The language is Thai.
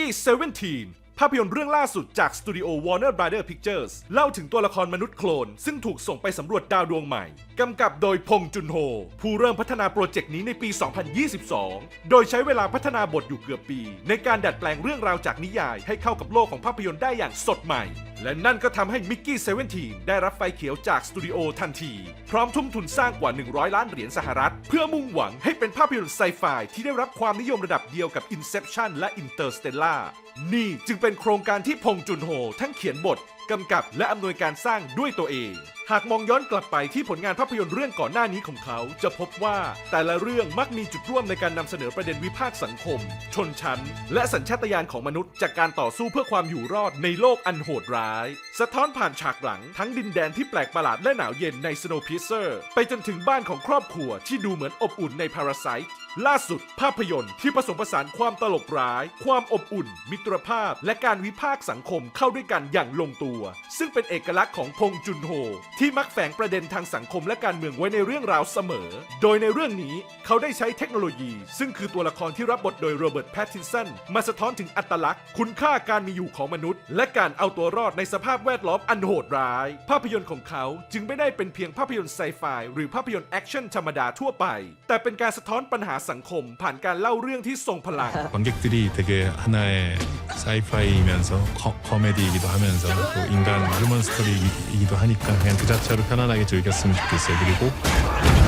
17 ภาพยนตร์เรื่องล่าสุดจากสตูดิโอ Warner Brother Pictures เล่าถึงตัวละครมนุษย์โคลน ซึ่งถูกส่งไปสำรวจดาวดวงใหม่ กำกับโดยพงจุนโฮ ผู้เริ่มพัฒนาโปรเจกต์นี้ในปี 2022 โดยใช้เวลาพัฒนาบทอยู่เกือบปี ในการดัดแปลงเรื่องราวจากนิยายให้เข้ากับโลกของภาพยนตร์ได้อย่างสดใหม่ และนั่นก็ทำให้มิกกี้เซเวนทีได้รับไฟเขียวจากสตูดิโอทันที พร้อมทุ่มทุนสร้างกว่า 100 ล้านเหรียญสหรัฐ เพื่อมุ่งหวังให้เป็นภาพยนตร์ไซไฟที่ได้รับความนิยมระดับเดียวกับ Inception และ Interstellar นี่จึงเป็นโครงการที่พงจุนโฮทั้งเขียนบทกำกับและอำนวยการสร้างด้วยตัวเอง หากมองย้อนกลับไปที่ผลงานภาพยนตร์เรื่องก่อนหน้านี้ของเขา จะพบว่าแต่ละเรื่องมักมีจุดร่วมในการนำเสนอประเด็นวิพากษ์สังคม ชนชั้น และสัญชาตญาณของมนุษย์จากการต่อสู้เพื่อความอยู่รอดในโลกอันโหดร้าย สะท้อนผ่านฉากหลังทั้งดินแดนที่แปลกประหลาดและหนาวเย็นใน Snowpiercer ไปจนถึงบ้านของครอบครัวที่ดูเหมือนอบอุ่นใน Parasite ล่าสุด ภาพยนตร์ที่ผสมผสานความตลกร้าย ความอบอุ่น มิตรภาพ และการวิพากษ์สังคมเข้าด้วยกันอย่างลงตัว ซึ่งเป็นเอกลักษณ์ของพงจุนโฮที่มักแฝงประเด็นทางสังคมและการเมืองไว้ในเรื่องราวเสมอ โดยในเรื่องนี้เขาได้ใช้เทคโนโลยี ซึ่งคือตัวละครที่รับบทโดยโรเบิร์ตแพตตินสันมาสะท้อนถึงอัตลักษณ์ คุณค่าการมีอยู่ของมนุษย์ และการเอาตัวรอดในสภาพแวดล้อมอันโหดร้าย ภาพยนตร์ของเขาจึงไม่ได้เป็นเพียงภาพยนตร์ไซไฟหรือภาพยนตร์แอคชั่นธรรมดาทั่วไป แต่เป็นการสะท้อนปัญหาสังคม ผ่านการเล่าเรื่องที่ทรงพลัง 관객들이 되게 하나의 사이파이이면서 거, 코미디이기도 하면서 또 인간 휴먼 스토리이기도 하니까 그냥 그 자체로 편안하게 즐겼으면 좋겠어요. 그리고